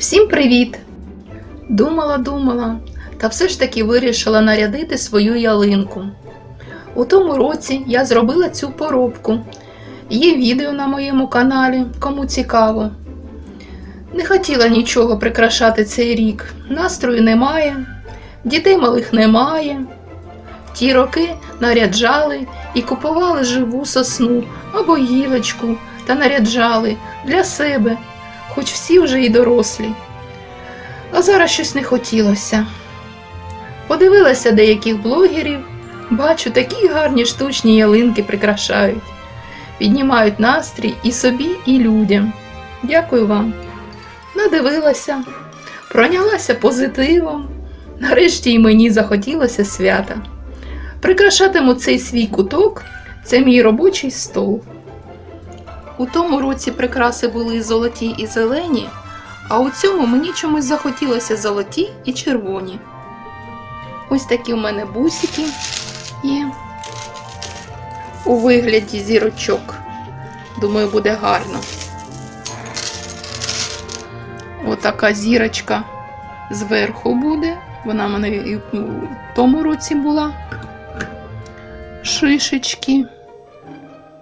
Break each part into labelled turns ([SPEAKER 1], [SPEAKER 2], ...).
[SPEAKER 1] Всім привіт! Думала, думала, та все ж таки вирішила нарядити свою ялинку. У тому році я зробила цю поробку. Є відео на моєму каналі, кому цікаво. Не хотіла нічого прикрашати цей рік. Настрою немає, дітей малих немає. Ті роки наряджали і купували живу сосну або гілочку та наряджали для себе, хоч всі вже й дорослі. А зараз щось не хотілося. Подивилася деяких блогерів, бачу, такі гарні штучні ялинки прикрашають, піднімають настрій і собі, і людям. Дякую вам. Надивилася, пройнялася позитивом. Нарешті й мені захотілося свята. Прикрашатиму цей свій куток, це мій робочий стол. У тому році прикраси були золоті і зелені, а у цьому мені чомусь захотілося золоті і червоні. Ось такі в мене бусики є у вигляді зірочок. Думаю, буде гарно. Отака зірочка зверху буде. Вона в мене і в тому році була. Шишечки.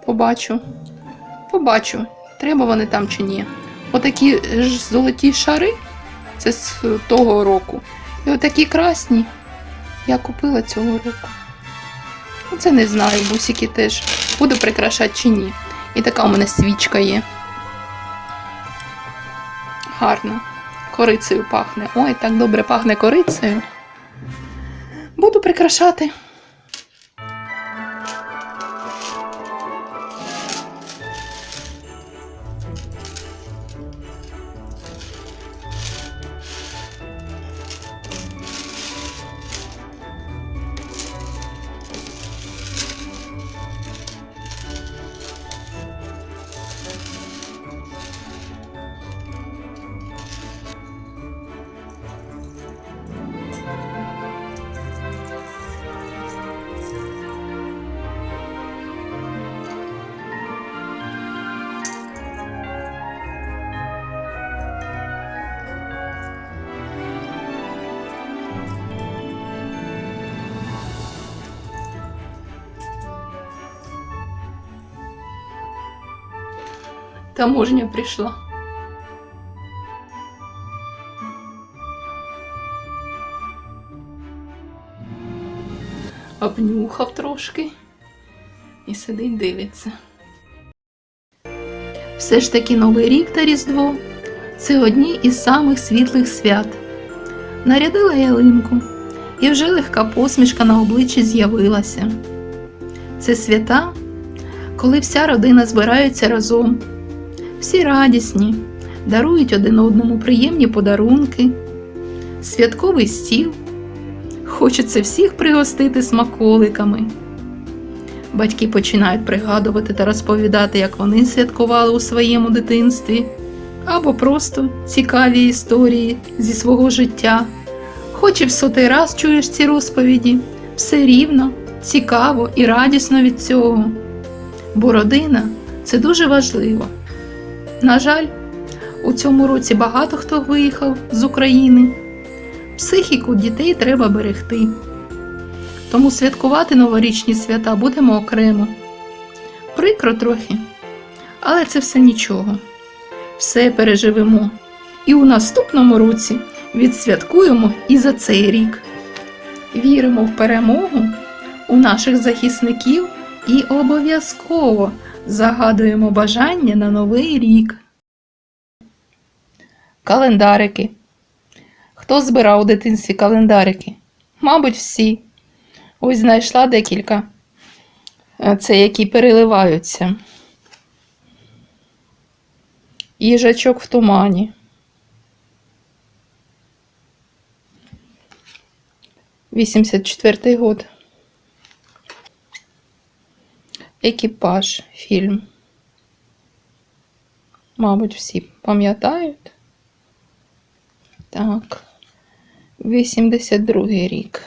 [SPEAKER 1] Побачу. Побачу, треба вони там чи ні. Отакі ж золоті шари, це з того року. І отакі красні я купила цього року. Ну, Це не знаю, бусики теж буду прикрашати чи ні. І така у мене свічка є. Гарно. Корицею пахне. Ой, так добре пахне корицею. Буду прикрашати. Таможня прийшла. Обнюхав трошки і сидить дивиться. Все ж таки Новий рік та Різдво це одні із самих світлих свят. Нарядила ялинку, і вже легка посмішка на обличчі з'явилася. Це свята, коли вся родина збирається разом. Всі радісні, дарують один одному приємні подарунки, святковий стіл. Хочеться всіх пригостити смаколиками. Батьки починають пригадувати та розповідати, як вони святкували у своєму дитинстві, або просто цікаві історії зі свого життя. Хоч і в сотий раз чуєш ці розповіді, все рівно, цікаво і радісно від цього. Бо родина це дуже важливо. На жаль, у цьому році багато хто виїхав з України. Психіку дітей треба берегти. Тому святкувати новорічні свята будемо окремо. Прикро трохи, але це все нічого. Все переживемо. І у наступному році відсвяткуємо і за цей рік. Віримо в перемогу у наших захисників і обов'язково загадуємо бажання на новий рік. Календарики. Хто збирав у дитинстві календарики? Мабуть, всі. Ось знайшла декілька. Е, Це які переливаються. Їжачок в тумані. Вісімдесят четвертий год. Екіпаж фільм. Мабуть, всі пам'ятають. Так. 82 рік.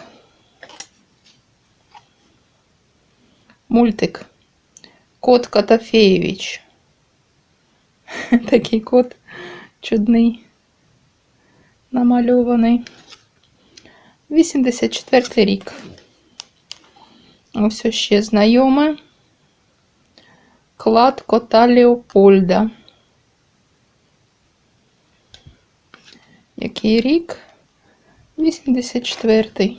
[SPEAKER 1] Мультик. Кот Котофеєвич. Такий кот чудний. намальований. 84 рік. Ось ще знайоме. Клад кота Леопольда. Який рік? 84.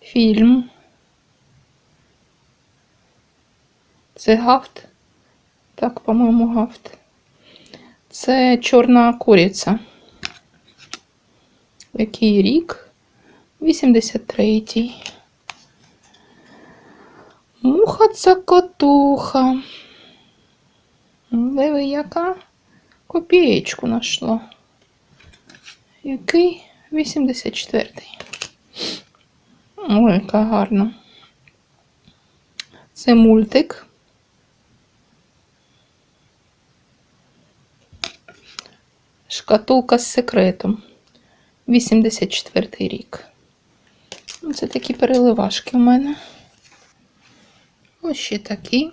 [SPEAKER 1] Фільм. Це гафт. Так, по-моєму, гафт. Це чорна куриця. Який рік? 83-й. Муха цокотуха. Диви, яка копієчку знайшла. Який? 84-й. Ой, яка гарна. Це мультик. Шкатулка з секретом. 84 рік. Це такі переливашки у мене. Ось ще такі.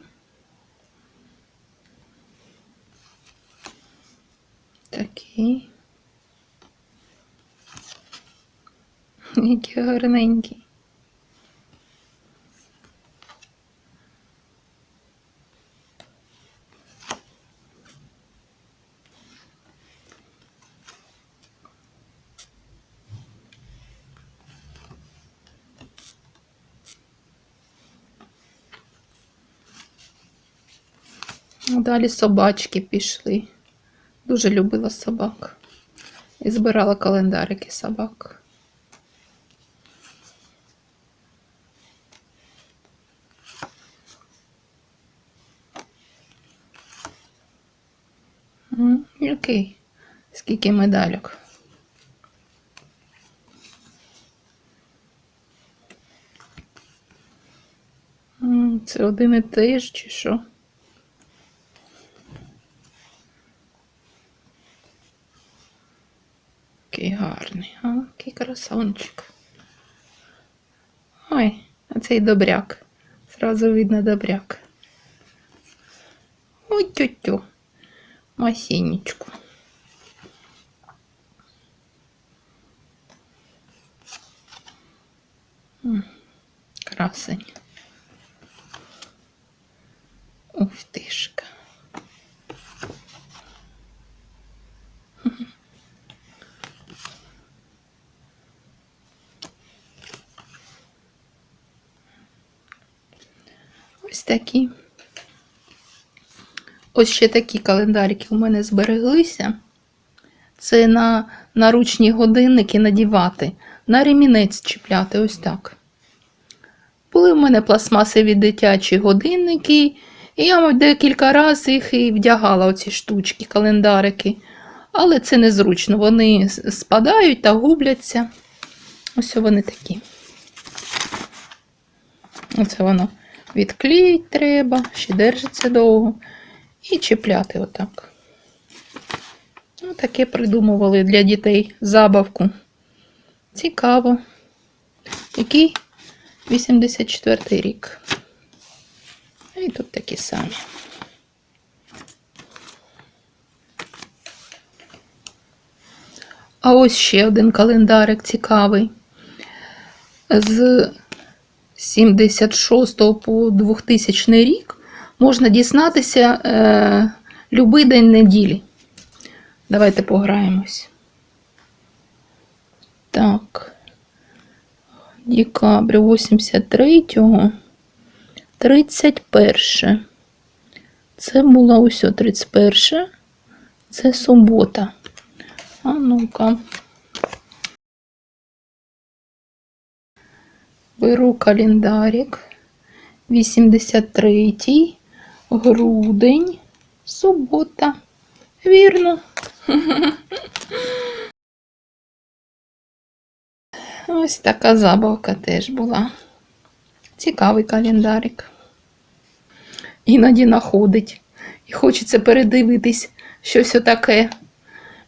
[SPEAKER 1] Такі. Які гарненькі. Ну, Далі собачки пішли. Дуже любила собак. І збирала календарики собак. Який? Скільки медальок? Це один і той чи що? Який красончик. Ой, а цей добряк. Зразу видно добряк. Ой, тю-тю. Масінечку. М, Красень. Ух тишка. Ось такі. Ось ще такі календарики у мене збереглися. Це на наручні годинники надівати, на ремінець чіпляти, ось так. Були в мене пластмасові дитячі годинники, і я декілька разів їх і вдягала, оці штучки, календарики. Але це незручно, вони спадають та губляться. Ось вони такі. Оце воно відклеїть треба, ще держиться довго. І чіпляти отак. Ну, таке придумували для дітей забавку. Цікаво. Який 84 рік. І тут такі самі. А ось ще один календарик цікавий. З 76 по 2000 рік можна дізнатися е, любий день неділі. Давайте пограємось. Так. Декабрь 83-го. 31. Це була ось 31. Це субота. А ну-ка. Беру календарик. 83 грудень, субота. Вірно. Ось така забавка теж була. Цікавий календарик. Іноді находить. І хочеться передивитись щось отаке.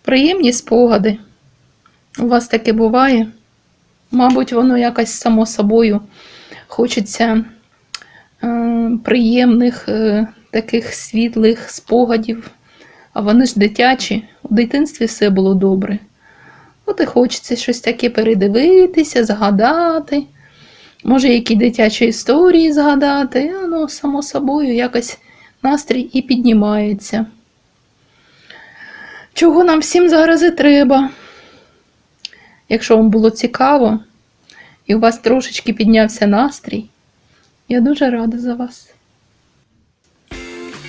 [SPEAKER 1] Приємні спогади. У вас таке буває? Мабуть, воно якось само собою хочеться е, приємних, е, таких світлих спогадів. А вони ж дитячі, у дитинстві все було добре. От і хочеться щось таке передивитися, згадати. Може, які дитячі історії згадати, а ну, само собою, якось настрій і піднімається. Чого нам всім зараз і треба? Якщо вам було цікаво і у вас трошечки піднявся настрій, я дуже рада за вас.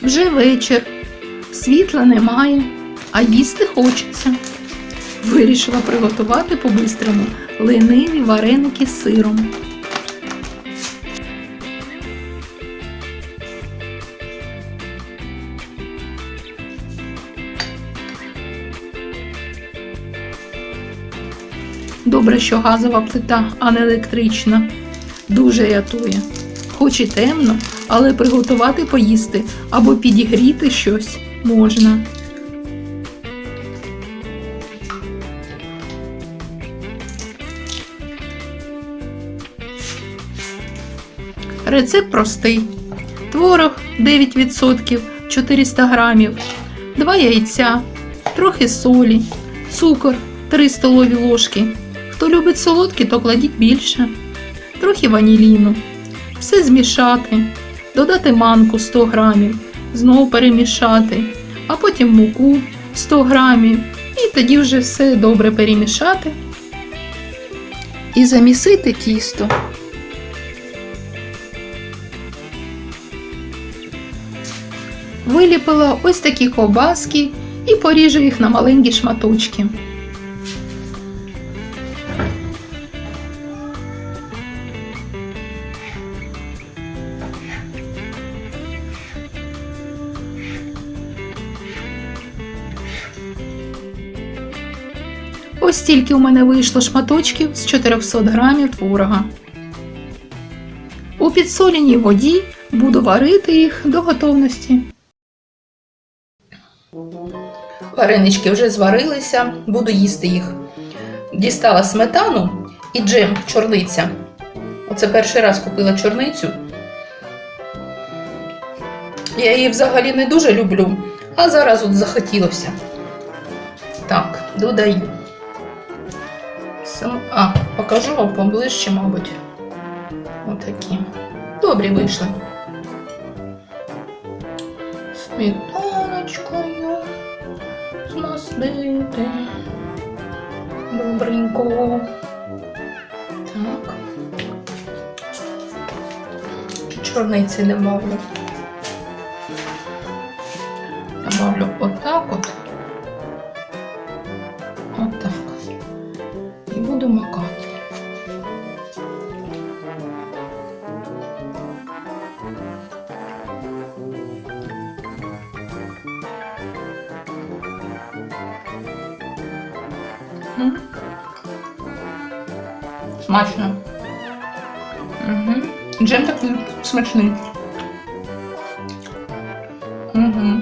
[SPEAKER 1] Вже вечір, світла немає, а їсти хочеться. Вирішила приготувати по-бистрому лениві вареники з сиром. Добре, що газова плита, а не електрична. Дуже рятує. Хоч і темно, але приготувати поїсти або підігріти щось можна. Рецепт простий. Творог 9%, 400 грамів, 2 яйця, трохи солі, цукор 3 столові ложки. Хто любить солодкі, то кладіть більше. Трохи ваніліну. Все змішати, додати манку 100 грамів, знову перемішати, а потім муку 100 грамів. І тоді вже все добре перемішати. І замісити тісто. Виліпила ось такі ковбаски і поріжу їх на маленькі шматочки. Ось стільки у мене вийшло шматочків з 400 грамів творога. У підсоленій воді буду варити їх до готовності. Варенички вже зварилися, буду їсти їх. Дістала сметану і джем чорниця. Оце перший раз купила чорницю. Я її взагалі не дуже люблю, а зараз от захотілося. Так, додаю. Сам... А, покажу вам поближче, мабуть. Отакі. Добрі вийшли. Сметаночкою змастити. Добренько. Так. Чорниці добавлю. Добавлю Смачно. Угу. Джем такий смачний. Угу.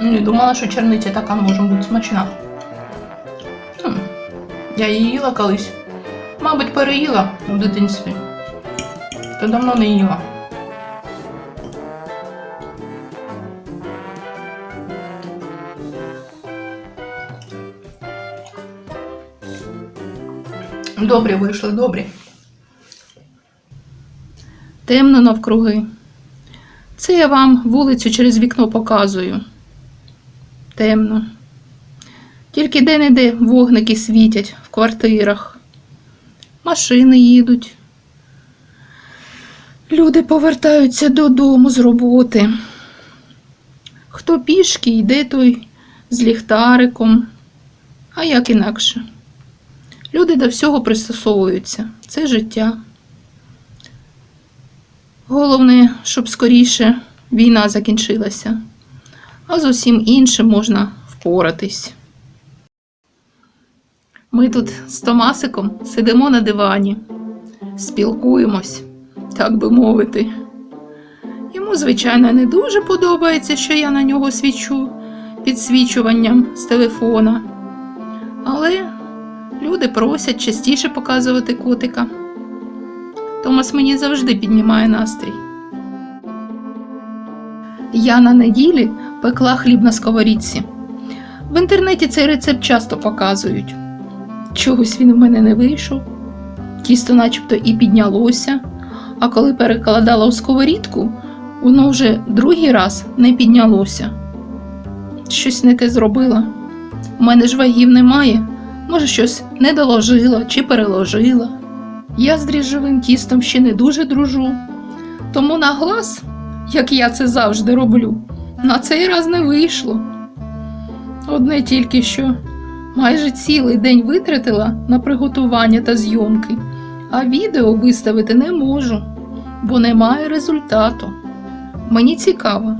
[SPEAKER 1] Не думала, що черниця така може бути смачна. М, Я її їла колись. Мабуть, переїла у дитинстві. Та давно не їла. Добрі вийшли, добрі. Темно навкруги. Це я вам вулицю через вікно показую. Темно. Тільки де-не-де вогники світять в квартирах. Машини їдуть. Люди повертаються додому з роботи. Хто пішки йде, той з ліхтариком. А як інакше? Люди до всього пристосовуються. Це життя. Головне, щоб скоріше війна закінчилася, а з усім іншим можна впоратись. Ми тут з Томасиком сидимо на дивані, спілкуємось, так би мовити. Йому, звичайно, не дуже подобається, що я на нього свічу підсвічуванням з телефона. Але люди просять частіше показувати котика. Томас мені завжди піднімає настрій. Я на неділі пекла хліб на сковорідці. В інтернеті цей рецепт часто показують. Чогось він в мене не вийшов. Тісто начебто і піднялося, а коли перекладала у сковорідку, воно вже другий раз не піднялося. Щось не те зробила. У мене ж вагів немає. Може, щось не доложила чи переложила. Я з дріжджовим тістом ще не дуже дружу, тому на глаз, як я це завжди роблю, на цей раз не вийшло. Одне тільки що майже цілий день витратила на приготування та зйомки, а відео виставити не можу, бо немає результату. Мені цікаво,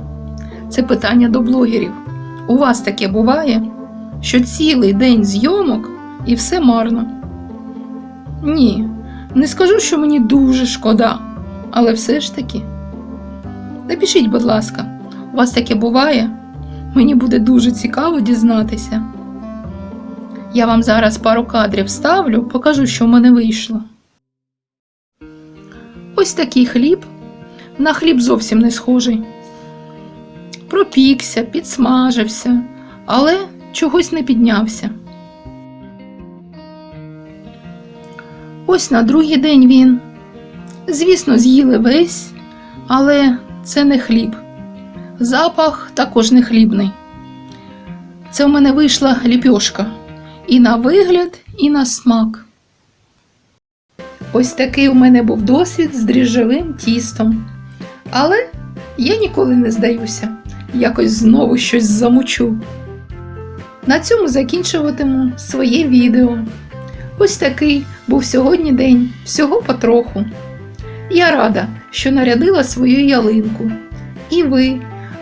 [SPEAKER 1] це питання до блогерів. У вас таке буває, що цілий день зйомок і все марно? Ні, не скажу, що мені дуже шкода, але все ж таки. Напишіть, будь ласка, у вас таке буває? Мені буде дуже цікаво дізнатися. Я вам зараз пару кадрів ставлю, покажу, що в мене вийшло. Ось такий хліб. На хліб зовсім не схожий. Пропікся, підсмажився, але чогось не піднявся. Ось на другий день він. Звісно, з'їли весь, але це не хліб. Запах також не хлібний. Це в мене вийшла ліпьошка і на вигляд, і на смак. Ось такий у мене був досвід з дріжджовим тістом. Але я ніколи не здаюся, якось знову щось замучу. На цьому закінчуватиму своє відео. Ось такий був сьогодні день, всього потроху. Я рада, що нарядила свою ялинку. І ви,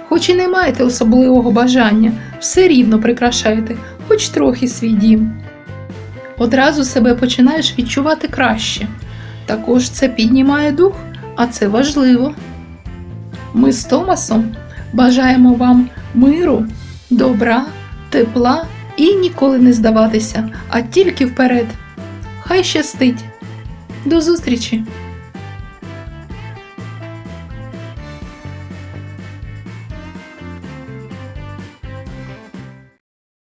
[SPEAKER 1] хоч і не маєте особливого бажання, все рівно прикрашаєте, хоч трохи свій дім. Одразу себе починаєш відчувати краще. Також це піднімає дух, а це важливо. Ми з Томасом бажаємо вам миру, добра, тепла і ніколи не здаватися, а тільки вперед. Хай щастить! До зустрічі!